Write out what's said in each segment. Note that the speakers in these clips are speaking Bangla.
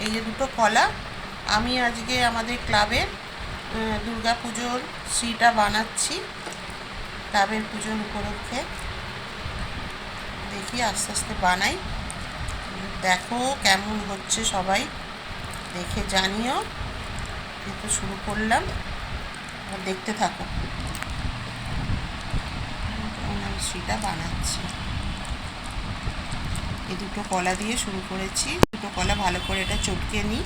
এই যে দুটো কলা, আমি আজকে আমাদের ক্লাবের দুর্গা পুজোর শ্রীটা বানাচ্ছি। ক্লাবের পুজোর উপলক্ষে। দেখি, আস্তে আস্তে বানাই। দেখো কেমন হচ্ছে সবাই। দেখে জানিও। কিন্তু শুরু করলাম। দেখতে থাকো। আমি শ্রীটা বানাচ্ছি। এই দুটো কলা দিয়ে শুরু করেছি। দুটো কলা ভালো করে এটা চটকে নিই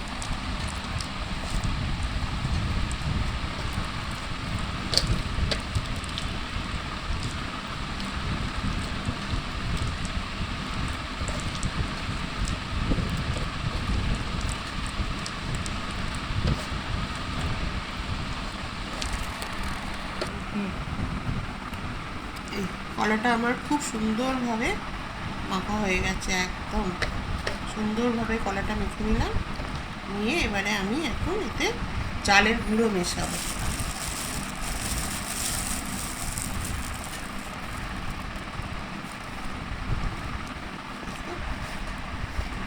কলাটা আমার খুব সুন্দরভাবে মাখা হয়ে গেছে একদম। সুন্দরভাবে কলাটা মেখে নিলাম। নিয়ে এবারে আমি এখন এতে চালের গুঁড়ো মেশাবো।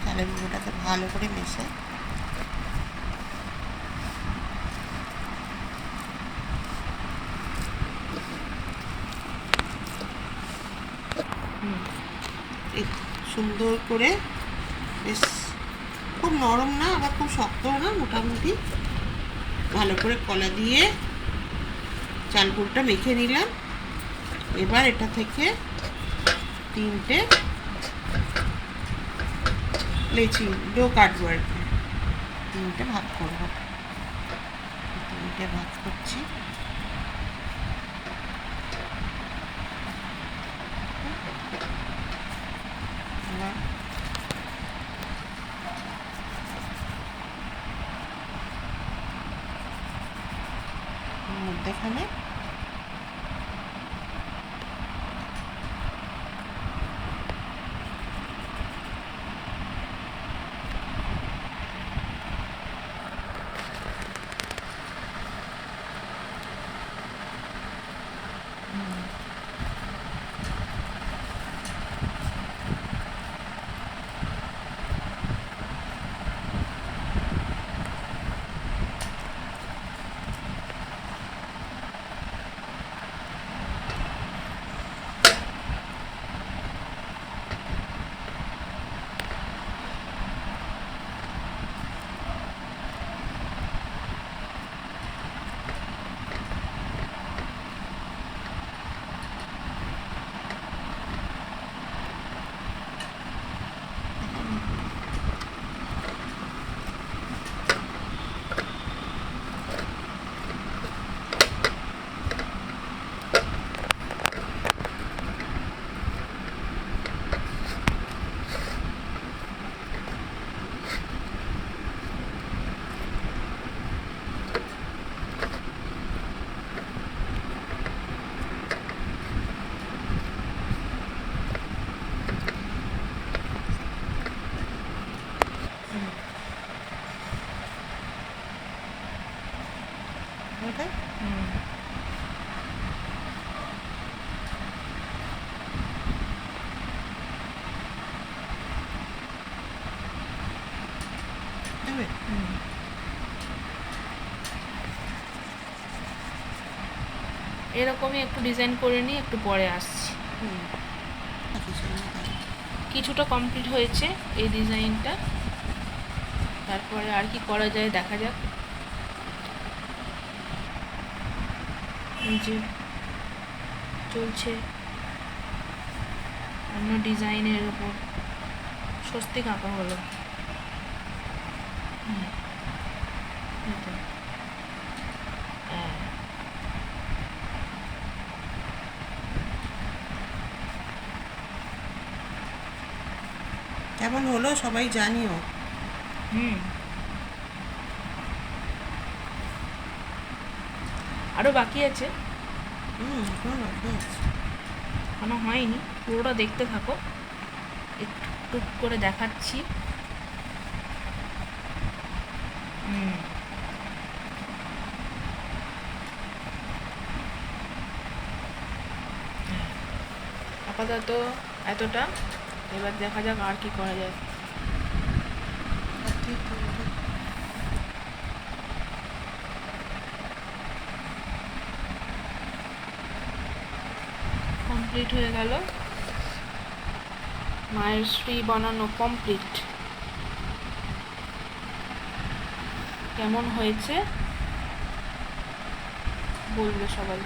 চালের গুঁড়োটাকে ভালো করে মেশাই এই সুন্দর করে, বেশ খুব নরম না, আবার খুব শক্তও না, মোটামুটি। ভালো করে কলা দিয়ে চালগুড়টা মেখে নিলাম। এবার এটা থেকে তিনটে লেচি, ডো কাটবো আর কি। তিনটে ভাগ করব। তিনটে ভাগ করছি। মধ্যেখানে ওটাই দেবে এরকমই একটু ডিজাইন করে নিই একটু পরে আসছি। হুম। কিছু না কিছুটা কমপ্লিট হয়েছে এই ডিজাইনটা তারপরে আর কি করা যায় দেখা যাক এই যে চলছে। অন্য ডিজাইনের উপর স্বস্তিক আঁকা হলো। হ্যাঁ। কেমন হলো সবাই জানিও। হুম। আরও বাকি আছে। হুম এখনও হয়নি পুরোটা দেখতে থাকো। একটু টুক করে দেখাচ্ছি। হুম। আপাতত এতটা এবার দেখা যাক আর কি করা যায় আর ঠিক কমপ্লিট হয়ে গেল। মায়ের শ্রী বানানো কমপ্লিট কেমন হয়েছে? বলবে সবাই।